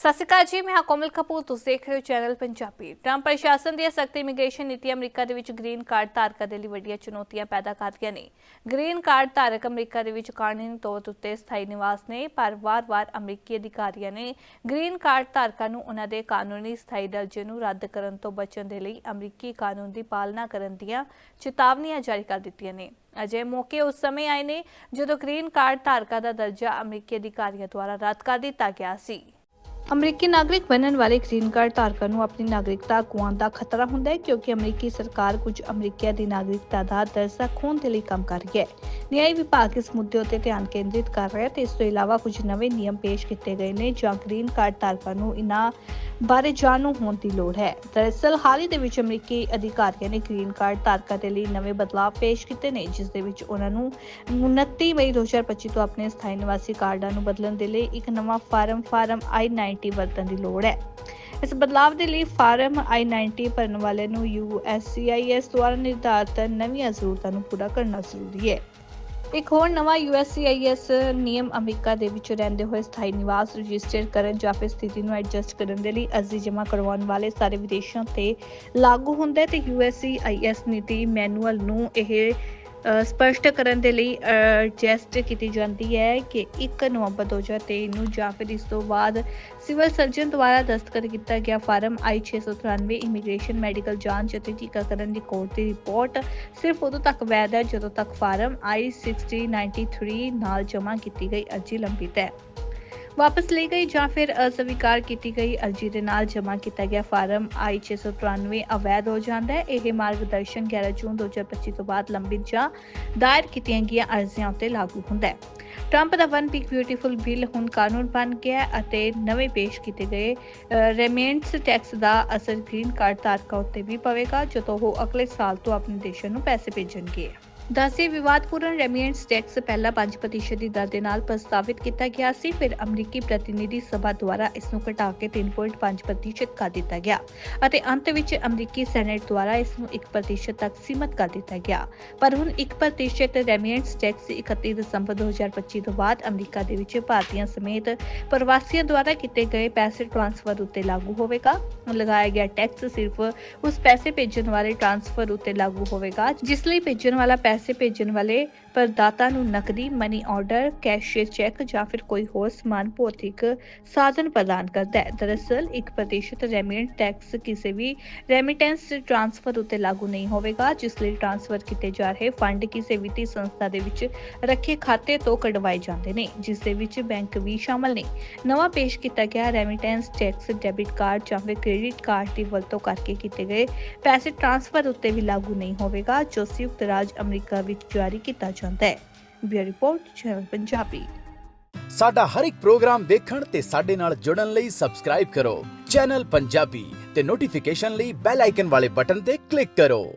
ਸਤਿ ਸ਼੍ਰੀ ਅਕਾਲ ਜੀ, ਮੈਂ ਹਾਂ ਕੋਮਲ ਕਪੂਰ, ਤੁਸੀਂ ਦੇਖ ਰਹੇ ਹੋ ਚੈਨਲ ਪੰਜਾਬੀ। ਟਰੰਪ ਪ੍ਰਸ਼ਾਸਨ ਦੀਆਂ ਸਖਤ ਇਮੀਗ੍ਰੇਸ਼ਨ ਨੀਤੀਆਂ ਅਮਰੀਕਾ ਦੇ ਵਿੱਚ ਗ੍ਰੀਨ ਕਾਰਡ ਧਾਰਕਾਂ ਦੇ ਲਈ ਵੱਡੀਆਂ ਚੁਣੌਤੀਆਂ ਪੈਦਾ ਕਰ ਰਹੀਆਂ ਨੇ। ਗ੍ਰੀਨ ਕਾਰਡ ਧਾਰਕ ਅਮਰੀਕਾ ਦੇ ਵਿੱਚ ਕਾਨੂੰਨੀ ਤੌਰ ਉੱਤੇ ਸਥਾਈ ਨਿਵਾਸ ਨੇ, ਪਰ ਵਾਰ-ਵਾਰ ਅਮਰੀਕੀ ਅਧਿਕਾਰੀਆਂ ਨੇ ਗ੍ਰੀਨ ਕਾਰਡ ਧਾਰਕਾਂ ਨੂੰ ਉਹਨਾਂ ਦੇ ਕਾਨੂੰਨੀ ਸਥਾਈ ਦਰਜੇ ਨੂੰ ਰੱਦ ਕਰਨ ਤੋਂ ਬਚਣ ਦੇ ਲਈ ਅਮਰੀਕੀ ਕਾਨੂੰਨ ਦੀ ਪਾਲਣਾ ਕਰਨ ਦੀਆਂ ਚੇਤਾਵਨੀਆਂ ਜਾਰੀ ਕਰ ਦਿੱਤੀਆਂ ਨੇ। ਅਜੇ ਮੌਕੇ ਉਸ ਸਮੇਂ ਆਏ ਨੇ ਜਦੋਂ ਗ੍ਰੀਨ ਕਾਰਡ ਧਾਰਕਾਂ ਦਾ ਦਰਜਾ ਅਮਰੀਕੀ ਅਧਿਕਾਰੀਆਂ ਦੁਆਰਾ ਰੱਦ ਕਰ ਦਿੱਤਾ ਗਿਆ ਸੀ। ਅਮਰੀਕੀ ਨਾਗਰਿਕ ਬਣਨ ਵਾਲੇ ਗ੍ਰੀਨ ਕਾਰਡ ਧਾਰਕਾਂ ਨੂੰ ਆਪਣੀ ਨਾਗਰਿਕਤਾ ਗੁਆਉਣ ਦਾ ਖਤਰਾ ਹੁੰਦਾ ਹੈ, ਕਿਉਂਕਿ ਅਮਰੀਕੀ ਸਰਕਾਰ ਕੁਝ ਅਮਰੀਕੀਆਂ ਦੀ ਨਾਗਰਿਕਤਾ ਦਾ ਦਰਜਾ ਖੋਹਣ ਦੇ ਲਈ ਕੰਮ ਕਰ ਰਹੀ ਹੈ। ਨਿਆਂ ਵਿਭਾਗ ਇਸ ਮੁੱਦੇ ਉੱਤੇ ਧਿਆਨ ਕੇਂਦਰਿਤ ਕਰ ਰਿਹਾ ਹੈ ਤੇ ਇਸ ਤੋਂ ਇਲਾਵਾ ਕੁਝ ਨਵੇਂ ਨਿਯਮ ਪੇਸ਼ ਕੀਤੇ ਗਏ ਨੇ, ਜਾਂ ਗ੍ਰੀਨ ਕਾਰਡ ਧਾਰਕਾਂ ਨੂੰ ਇਨ੍ਹਾਂ ਬਾਰੇ ਜਾਣੂ ਹੋਣ ਦੀ ਲੋੜ ਹੈ। ਦਰਅਸਲ, ਹਾਲ ਹੀ ਦੇ ਵਿੱਚ ਅਮਰੀਕੀ ਅਧਿਕਾਰੀਆਂ ਨੇ ਗ੍ਰੀਨ ਕਾਰਡ ਧਾਰਕਾਂ ਦੇ ਲਈ ਨਵੇਂ ਬਦਲਾਅ ਪੇਸ਼ ਕੀਤੇ ਨੇ, ਜਿਸ ਦੇ ਵਿੱਚ ਉਹਨਾਂ ਨੂੰ 29 ਮਈ 2025 ਤੋਂ ਆਪਣੇ ਸਥਾਈ ਨਿਵਾਸੀ ਕਾਰਡਾਂ ਨੂੰ ਬਦਲਣ ਦੇ ਲਈ ਇੱਕ ਨਵਾਂ ਫਾਰਮ ਫਾਰਮ I-90 ਵਰਤਣ ਦੀ ਲੋੜ ਹੈ। ਇਸ ਬਦਲਾਅ ਦੇ ਲਈ ਫਾਰਮ I-90 ਭਰਨ ਵਾਲੇ ਨੂੰ USCIS ਦੁਆਰਾ ਨਿਰਧਾਰਤ ਨਵੀਆਂ ਜ਼ਰੂਰਤਾਂ ਨੂੰ ਪੂਰਾ ਕਰਨਾ ਜ਼ਰੂਰੀ ਹੈ। ਇੱਕ ਹੋਰ ਨਵਾਂ USCIS ਨਿਯਮ ਅਮਰੀਕਾ ਦੇ ਵਿੱਚ ਰਹਿੰਦੇ ਹੋਏ ਸਥਾਈ ਨਿਵਾਸ ਰਜਿਸਟਰ ਕਰਨ ਜਾਂ ਫਿਰ ਸਥਿਤੀ ਨੂੰ ਐਡਜਸਟ ਕਰਨ ਦੇ ਲਈ ਅਰਜ਼ੀ ਜਮ੍ਹਾਂ ਕਰਵਾਉਣ ਵਾਲੇ ਸਾਰੇ ਵਿਦੇਸ਼ਾਂ ਤੇ ਲਾਗੂ ਹੁੰਦਾ ਹੈ ਤੇ USCIS ਨੀਤੀ ਮੈਨੂਅਲ ਨੂੰ ਇਹ ਸਪਸ਼ਟ ਕਰਨ ਦੇ ਲਈ ਜੈਸਟ ਕੀਤੀ ਜਾਂਦੀ ਹੈ ਕਿ 1 ਨਵੰਬਰ 2023 ਨੂੰ ਜਾਂ ਫਿਰ ਇਸ ਤੋਂ ਬਾਅਦ ਸਿਵਲ ਸਰਜਨ ਦੁਆਰਾ ਦਸਤਖਤ ਕੀਤਾ ਗਿਆ ਫਾਰਮ I-693 ਇਮੀਗ੍ਰੇਸ਼ਨ ਮੈਡੀਕਲ ਜਾਂਚ ਅਤੇ ਟੀਕਾਕਰਨ ਰਿਕਾਰਡ ਦੀ ਰਿਪੋਰਟ ਸਿਰਫ ਉਦੋਂ ਤੱਕ ਵੈਧ ਹੈ ਜਦੋਂ ਤੱਕ ਫਾਰਮ I-6093 ਨਾਲ ਜਮ੍ਹਾਂ ਕੀਤੀ ਗਈ ਅਰਜ਼ੀ ਲੰਬਿਤ ਹੈ। ਵਾਪਸ ਲਈ ਗਈ ਜਾਂ ਫਿਰ ਅਸਵੀਕਾਰ ਕੀਤੀ ਗਈ? ਅਰਜ਼ੀ ਦੇ ਨਾਲ ਜਮ੍ਹਾਂ ਕੀਤਾ ਗਿਆ ਫਾਰਮ I-693 ਅਵੈਧ ਹੋ ਜਾਂਦਾ ਹੈ। ਇਹ ਮਾਰਗਦਰਸ਼ਨ 11 ਜੂਨ 2025 ਤੋਂ ਬਾਅਦ ਲੰਬਿਤ ਜਾਂ ਦਾਇਰ ਕੀਤੀਆਂ ਗਈਆਂ ਅਰਜ਼ੀਆਂ ਉੱਤੇ ਲਾਗੂ ਹੁੰਦਾ ਹੈ। ਟਰੰਪ ਦਾ ਵਨ ਬਿਗ ਬਿਊਟੀਫੁਲ ਬਿੱਲ ਹੁਣ ਕਾਨੂੰਨ ਬਣ ਗਿਆ ਅਤੇ ਨਵੇਂ ਪੇਸ਼ ਕੀਤੇ ਗਏ ਰੇਮੈਂਟਸ ਟੈਕਸ ਦਾ ਅਸਰ ਗ੍ਰੀਨ ਕਾਰਡ ਧਾਰਕਾਂ ਉੱਤੇ ਵੀ ਪਵੇਗਾ, ਜਦੋਂ ਉਹ ਅਗਲੇ ਸਾਲ ਤੋਂ ਆਪਣੇ ਦੇਸ਼ਾਂ ਨੂੰ ਪੈਸੇ ਭੇਜਣਗੇ। ਦੱਸੇ ਵਿਵਾਦਪੂਰਨ ਰੈਮੀਐਂਟਸ ਟੈਕਸ ਪਹਿਲਾਂ 5% ਦੀ ਦਰ ਦੇ ਨਾਲ ਪ੍ਰਸਤਾਵਿਤ ਕੀਤਾ ਗਿਆ ਸੀ, ਫਿਰ ਅਮਰੀਕੀ ਪ੍ਰਤੀਨਿਧੀ ਸਭਾ ਦੁਆਰਾ ਇਸ ਨੂੰ ਘਟਾ ਕੇ 3.5% ਕਰ ਦਿੱਤਾ ਗਿਆ ਅਤੇ ਅੰਤ ਵਿੱਚ ਅਮਰੀਕੀ ਸੈਨੇਟ ਦੁਆਰਾ ਇਸ ਨੂੰ 1% ਤੱਕ ਸੀਮਤ ਕਰ ਦਿੱਤਾ ਗਿਆ। ਪਰ ਹੁਣ 1% ਰੈਮੀਐਂਟਸ ਟੈਕਸ 31 ਦਸੰਬਰ 2025 ਤੋਂ ਬਾਅਦ ਅਮਰੀਕਾ ਦੇ ਵਿੱਚ ਭਾਰਤੀਆਂ ਸਮੇਤ ਪ੍ਰਵਾਸੀਆਂ ਦੁਆਰਾ ਕੀਤੇ ਗਏ ਪੈਸੇ ਟ੍ਰਾਂਸਫਰ ਉੱਤੇ ਲਾਗੂ ਹੋਵੇਗਾ। ਲਗਾਇਆ ਗਿਆ ਟੈਕਸ ਸਿਰਫ ਉਸ ਪੈਸੇ ਭੇਜਣ ਵਾਲੇ ਟ੍ਰਾਂਸਫਰ ਉੱਤੇ ਲਾਗੂ ਹੋਵੇਗਾ, ਜਿਸ ਲਈ ਭੇਜਣ ਵਾਲਾ ਪੈਸਾ ਪੈਸੇ ਭੇਜਣ ਵਾਲੇ ਪ੍ਰਦਾਤਾ ਨੂੰ ਨਕਦੀ ਮਨੀ ਆਰਡਰ ਕੈਸ਼ੀਅਰ ਚੈੱਕ ਜਾਂ ਫਿਰ ਕੋਈ ਹੋਰ ਸਮਾਨ ਭੌਤਿਕ ਸਾਧਨ ਪ੍ਰਦਾਨ ਕਰਦਾ ਹੈ। ਦਰਅਸਲ 1% ਰੈਮਿਟੈਂਸ ਟੈਕਸ ਕਿਸੇ ਵੀ ਰੈਮਿਟੈਂਸ ਟ੍ਰਾਂਸਫਰ ਉੱਤੇ ਲਾਗੂ ਨਹੀਂ ਹੋਵੇਗਾ, ਜਿਸ ਲਈ ਟ੍ਰਾਂਸਫਰ ਕੀਤੇ ਜਾ ਰਹੇ ਫੰਡ ਕਿਸੇ ਵਿੱਤੀ ਸੰਸਥਾ ਦੇ ਵਿੱਚ ਰੱਖੇ ਖਾਤੇ ਤੋਂ ਕਢਵਾਏ ਜਾਂਦੇ ਨੇ, ਜਿਸ ਦੇ ਵਿੱਚ ਬੈਂਕ ਵੀ ਸ਼ਾਮਲ ਨੇ। ਨਵਾਂ ਪੇਸ਼ ਕੀਤਾ ਗਿਆ ਰੈਮਿਟੈਂਸ ਟੈਕਸ ਡੈਬਿਟ ਕਾਰਡ ਜਾਂ ਫਿਰ ਕ੍ਰੈਡਿਟ ਕਾਰਡ ਦੀ ਵਰਤੋਂ ਕਰਕੇ ਕੀਤੇ ਗਏ ਪੈਸੇ ਟ੍ਰਾਂਸਫਰ ਉੱਤੇ ਵੀ ਲਾਗੂ ਨਹੀਂ ਹੋਵੇਗਾ, ਜੋ ਸੰਯੁਕਤ ਰਾਜ ਅਮਰੀਕਾ ਵਿੱਚ ਜਾਰੀ ਕੀਤਾ ਜਾਂਦਾ ਹੈ। Bureau report, channel Punjabi. ਸਾਡਾ ਹਰ ਇੱਕ ਪ੍ਰੋਗਰਾਮ ਦੇਖਣ ਤੇ ਸਾਡੇ ਨਾਲ ਜੁੜਨ ਲਈ ਸਬਸਕ੍ਰਾਈਬ ਕਰੋ। ਚੈਨਲ ਪੰਜਾਬੀ ਤੇ ਨੋਟੀਫਿਕੇਸ਼ਨ ਲਈ ਬੈਲ ਆਈਕਨ ਵਾਲੇ ਬਟਨ ਤੇ ਕਲਿੱਕ ਕਰੋ।